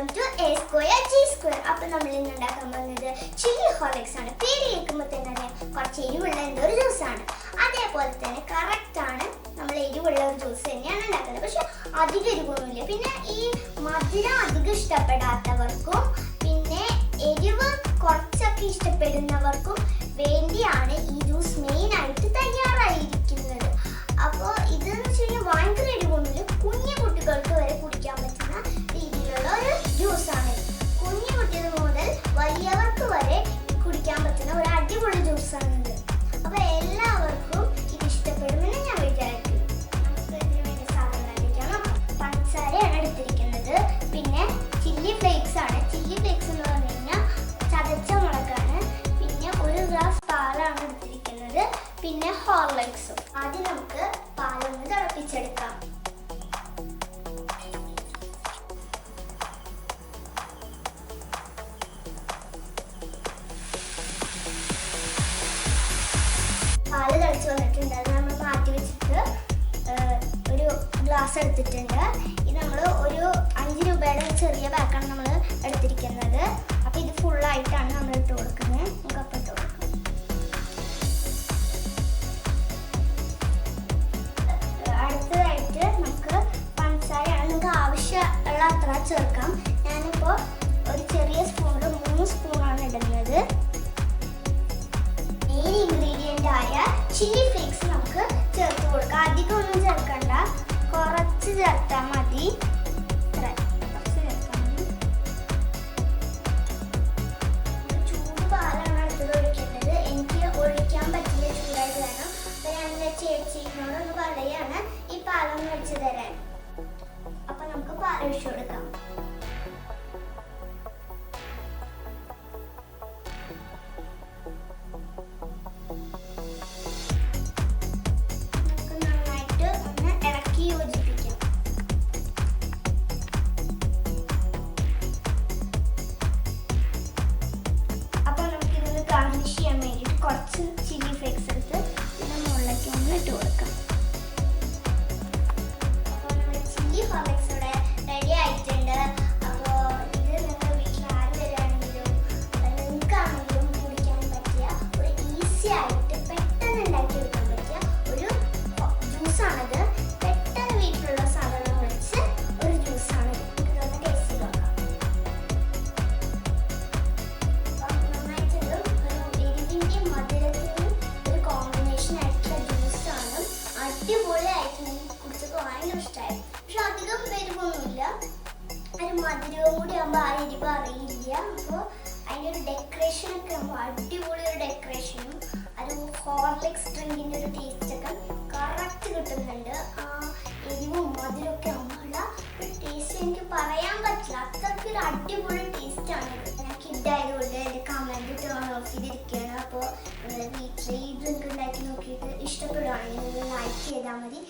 Welcome to A square G square അപ്പൊ നമ്മൾ ഇന്ന് ഉണ്ടാക്കാൻ പോകുന്നത് ചില്ലി ഹോളിക്സ് ആണ്. പേര് കേൾക്കുമ്പോൾ തന്നെ അറിയാം. കുറച്ച് എരിവുള്ള എന്തോ ഒരു ജ്യൂസ് ആണ്. അതേപോലെ തന്നെ കറക്റ്റ് ആണ്. നമ്മൾ എരിവുള്ള ഒരു ജ്യൂസ് തന്നെയാണ് ഉണ്ടാക്കുന്നത്. പക്ഷെ അധികം എരിവൊന്നുമില്ല. പിന്നെ ഈ മധുരം അധികം ഇഷ്ടപ്പെടാത്തവർക്കും പിന്നെ എരിവ് കുറച്ചൊക്കെ ഇഷ്ടപ്പെടുന്നവർക്കും വേണ്ടിയാണ് ഈ ജ്യൂസ് മെയിൻ പിന്നെ ഹോർലിക്സും. ആദ്യം നമുക്ക് പാലൊന്ന് തിളപ്പിച്ചെടുക്കാം. പാൽ തിളച്ച് വന്നിട്ടുണ്ട്. അത് നമ്മൾ മാറ്റി വെച്ചിട്ട് ഒരു ഗ്ലാസ് എടുത്തിട്ടുണ്ട്. ഇത് നമ്മൾ ഒരു അഞ്ച് രൂപയുടെ ചെറിയ പാക്കാണ് നമ്മൾ എടുത്തിരിക്കുന്നത്. അപ്പോൾ ഇത് ഫുള്ളായിട്ടാണ് നമ്മൾ ആവശ്യമുള്ള അത്ര ചേർക്കാം. ഞാനിപ്പോൾ ഒരു ചെറിയ സ്പൂണിൽ മൂന്ന് സ്പൂണാണ് ഇടുന്നത്. മെയിൻ ഇൻഗ്രീഡിയന്റ് ആയ ചില്ലി ഫ്ലേക്സ് നമുക്ക് ചേർത്ത് കൊടുക്കാം. അധികം ഒന്നും ചേർക്കണ്ട. കുറച്ച് ചേർത്താൽ മതി. ഇത്ര, കുറച്ച് ചേർത്താൽ മതി. പാലാണ് അടുത്തത് ഒഴിക്കേണ്ടത്. എനിക്ക് ഒഴിക്കാൻ പറ്റില്ല ചൂടായിട്ട് വേണം. അപ്പൊ ഞാൻ എന്റെ ചേച്ചിനോട് ഒന്ന് പറയാണ് ഈ പാലം ഒഴിച്ചു തരാൻ. ചെയ്യാൻ വേണ്ടിയിട്ട് കുറച്ച് ചില്ലി ഫ്ലേക്സ് എടുത്ത് ഇതിന്റെ മുകളിലേക്ക് ഒന്ന് ഇട്ട് കൊടുക്കാം. മധുരവും കൂടി ആകുമ്പോൾ ആ എരിവ് അറിയില്ല. അപ്പോൾ അതിന്റെ ഒരു ഡെക്കറേഷൻ ഒക്കെ ആകുമ്പോൾ അടിപൊളി ഒരു ഡെക്കറേഷനും ഒരു ഹോർലിക്സ് ഡ്രിങ്കിന്റെ ഒരു ടേസ്റ്റ് ഒക്കെ കറക്റ്റ് കിട്ടുന്നുണ്ട്. ആ എരിവും മധുരമൊക്കെ ആകുമ്പോഴുള്ള ഒരു ടേസ്റ്റ് എനിക്ക് പറയാൻ പറ്റില്ല. അത്രയ്ക്ക് ഒരു അടിപൊളി ടേസ്റ്റാണ് ഞാൻ കിഡായതുകൊണ്ട് എന്റെ കമന്റ് ടേൺ ഓഫ് ചെയ്തിരിക്കുകയാണ്. അപ്പോൾ വീട്ടിൽ ഈ ഡ്രിങ്ക് ഉണ്ടാക്കി നോക്കിയിട്ട് ഇഷ്ടപ്പെടുകയാണെങ്കിൽ ലൈക്ക് ചെയ്താൽ മതി.